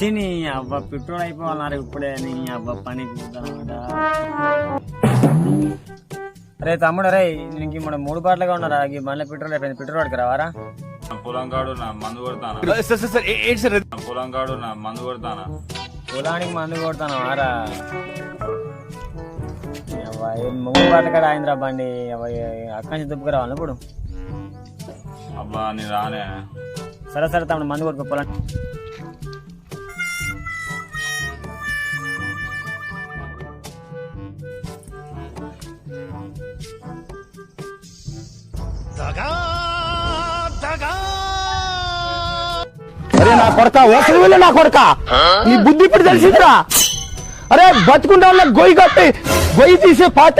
చి నీ అబ్బా పెట్రోల్ అయిపోవాలన్నారు ఇప్పుడే నీ అబ్బా పని కూద్దామడా రే తమ్ముడు రే నీకు ఇప్పుడు మూడు పాటలుగా ఉన్నారా? ఈ బండ్ల పెట్రోల్ అయిపోయింది పెట్రోల్ వాడికి రావారా? నా పొలంగాడు నా మందు కొడతానా? సార్ సార్ సార్ ఏ- ఏంటి సార్ నా పొలంగాడు నా మందు కొడతానా? పొలానికి మందు కొడతాను ఆరా మూడు పాటలు కదా ఆయిందిరా బండి? అవ్వ, అక్కడి నుంచి దుబ్బుకు రావాలి ఇప్పుడు? అబ్బా నీ రానే. సరే సరే తమ్ముడు మందు కొట్టుకో పొలం అరే నా కొడక ఓసలి వెళ్ళి నా కొడక? నీ బుద్ధి ఇప్పుడు తెలిసిందిరా? అరే బతుకుంటా గొయ్యి కట్టి గొయ్యి తీసే పాత